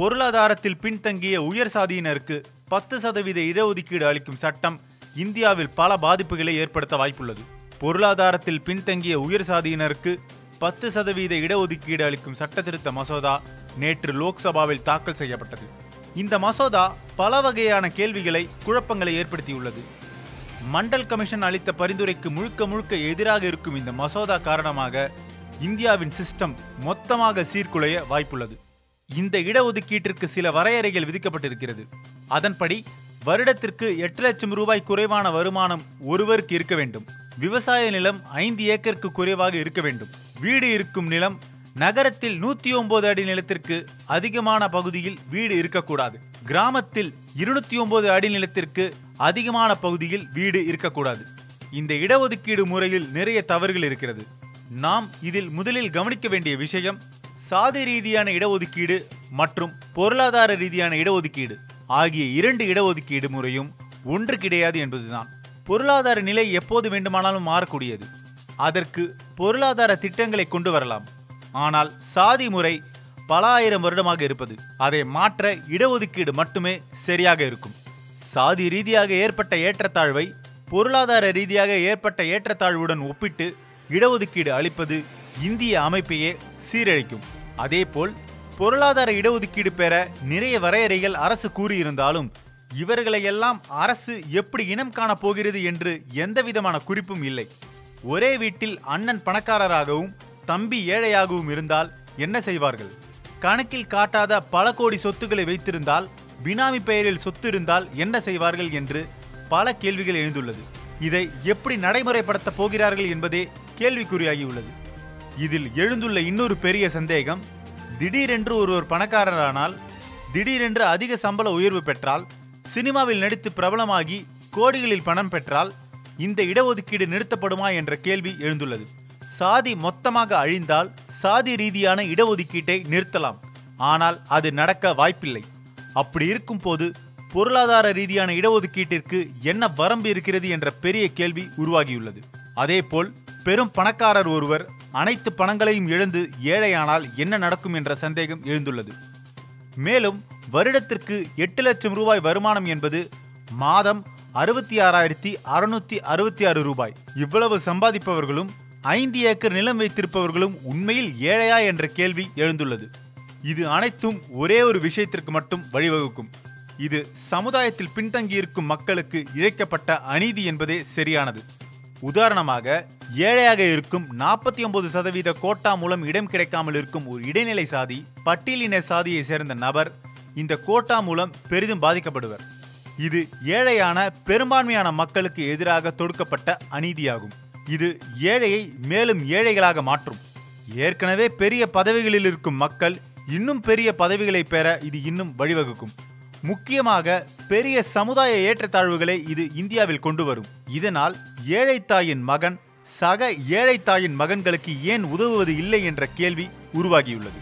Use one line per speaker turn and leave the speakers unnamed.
பொருளாதாரத்தில் பின்தங்கிய உயர் சாதியினருக்கு பத்து சதவீத இடஒதுக்கீடு அளிக்கும் சட்டம் இந்தியாவில் பல பாதிப்புகளை ஏற்படுத்த வாய்ப்புள்ளது. பொருளாதாரத்தில் பின்தங்கிய உயர் சாதியினருக்கு பத்து சதவீத இடஒதுக்கீடு அளிக்கும் சட்டத்திருத்த மசோதா நேற்று லோக்சபாவில் தாக்கல் செய்யப்பட்டது. இந்த மசோதா பல வகையான கேள்விகளை குழப்பங்களை ஏற்படுத்தியுள்ளது. மண்டல் கமிஷன் அளித்த பரிந்துரைக்கு முழுக்க முழுக்க எதிராக இருக்கும் இந்த மசோதா காரணமாக இந்தியாவின் சிஸ்டம் மொத்தமாக சீர்குலைய வாய்ப்புள்ளது. இந்த இடஒதுக்கீட்டிற்கு சில வரையறைகள் விதிக்கப்பட்டிருக்கிறது. அதன்படி வருடத்திற்கு எட்டு லட்சம் ரூபாய் குறைவான வருமானம் ஒருவருக்கு இருக்க வேண்டும். விவசாய நிலம் ஐந்து ஏக்கருக்கு குறைவாக இருக்க வேண்டும். வீடு இருக்கும் நிலம் நகரத்தில் நூத்தி ஒன்பது அடி நிலத்திற்கு அதிகமான பகுதியில் வீடு இருக்கக்கூடாது. கிராமத்தில் இருநூத்தி ஒன்பது அடி நிலத்திற்கு அதிகமான பகுதியில் வீடு இருக்கக்கூடாது. இந்த இடஒதுக்கீடு முறையில் நிறைய தவறுகள் இருக்கிறது. நாம் இதில் முதலில் கவனிக்க வேண்டிய விஷயம் சாதி ரீதியான இடஒதுக்கீடு மற்றும் பொருளாதார ரீதியான இடஒதுக்கீடு ஆகிய இரண்டு இடஒதுக்கீடு முறையும் ஒன்று கிடையாது என்பதுதான். பொருளாதார நிலை எப்போது வேண்டுமானாலும் மாறக்கூடியது. அதற்கு பொருளாதார திட்டங்களை கொண்டு வரலாம். ஆனால் சாதி முறை பல ஆயிரம் வருடமாக இருப்பது அதை மாற்ற இடஒதுக்கீடு மட்டுமே சரியாக இருக்கும். சாதி ரீதியாக ஏற்பட்ட ஏற்றத்தாழ்வை பொருளாதார ரீதியாக ஏற்பட்ட ஏற்றத்தாழ்வுடன் ஒப்பிட்டு இடஒதுக்கீடு அளிப்பது இந்திய அமைப்பையே சீரழிக்கும். அதேபோல் பொருளாதார இடஒதுக்கீடு பெற நிறைய வரையறைகள் அரசு கூறியிருந்தாலும் இவர்களையெல்லாம் அரசு எப்படி இனம் காணப் போகிறது என்று எந்தவிதமான குறிப்பும் இல்லை. ஒரே வீட்டில் அண்ணன் பணக்காரராகவும் தம்பி ஏழையாகவும் இருந்தால் என்ன செய்வார்கள்? கணக்கில் காட்டாத பல கோடி சொத்துக்களை வைத்திருந்தால் பினாமி பெயரில் சொத்து இருந்தால் என்ன செய்வார்கள் என்று பல கேள்விகள் எழுந்துள்ளது. இதை எப்படி நடைமுறைப்படுத்தப் போகிறார்கள் என்பதே கேள்விக்குறியாகியுள்ளது. இதில் எழுந்துள்ள இன்னொரு பெரிய சந்தேகம் திடீரென்று ஒருவர் பணக்காரரானால் திடீரென்று அதிக சம்பள உயர்வு பெற்றால் சினிமாவில் நடித்து பிரபலமாகி கோடிகளில் பணம் பெற்றால் இந்த இடஒதுக்கீடு நிறுத்தப்படுமா என்ற கேள்வி எழுந்துள்ளது. சாதி மொத்தமாக அழிந்தால் சாதி ரீதியான இடஒதுக்கீட்டை நிறுத்தலாம். ஆனால் அது நடக்க வாய்ப்பில்லை. அப்படி இருக்கும் போது பொருளாதார ரீதியான இடஒதுக்கீட்டிற்கு என்ன வரம்பு இருக்கிறது என்ற பெரிய கேள்வி உருவாகியுள்ளது. அதேபோல் பெரும் பணக்காரர் ஒருவர் அனைத்து பணங்களையும் இழந்து ஏழையானால் என்ன நடக்கும் என்ற சந்தேகம் எழுந்துள்ளது. மேலும் வருடத்திற்கு எட்டு லட்சம் ரூபாய் வருமானம் என்பது மாதம் அறுபத்தி ஆறாயிரத்தி அறுநூத்தி அறுபத்தி ஆறு ரூபாய். இவ்வளவு சம்பாதிப்பவர்களும் ஐந்து ஏக்கர் நிலம் வைத்திருப்பவர்களும் உண்மையில் ஏழையா என்ற கேள்வி எழுந்துள்ளது. இது அனைத்தும் ஒரே ஒரு விஷயத்திற்கு மட்டும் வழிவகுக்கும். இது சமுதாயத்தில் பின்தங்கியிருக்கும் மக்களுக்கு இழைக்கப்பட்ட அநீதி என்பதே சரியானது. உதாரணமாக ஏழையாக இருக்கும் நாற்பத்தி ஒன்பது சதவீத கோட்டா மூலம் இடம் கிடைக்காமல் இருக்கும் ஒரு இடைநிலை சாதி பட்டியலின சாதியை சேர்ந்த நபர் இந்த கோட்டா மூலம் பெரிதும் பாதிக்கப்படுவர். இது ஏழையான பெரும்பான்மையான மக்களுக்கு எதிராக தொடுக்கப்பட்ட அநீதியாகும். இது ஏழையை மேலும் ஏழைகளாக மாற்றும். ஏற்கனவே பெரிய பதவிகளில் இருக்கும் மக்கள் இன்னும் பெரிய பதவிகளை பெற இது இன்னும் வழிவகுக்கும். முக்கியமாக பெரிய சமுதாய ஏற்றத்தாழ்வுகளை இது இந்தியாவில் கொண்டு வரும். இதனால் ஏழை தாயின் மகன் சக ஏழை தாயின் மகன்களுக்கு ஏன் உதவுவது இல்லை என்ற கேள்வி உருவாகியுள்ளது.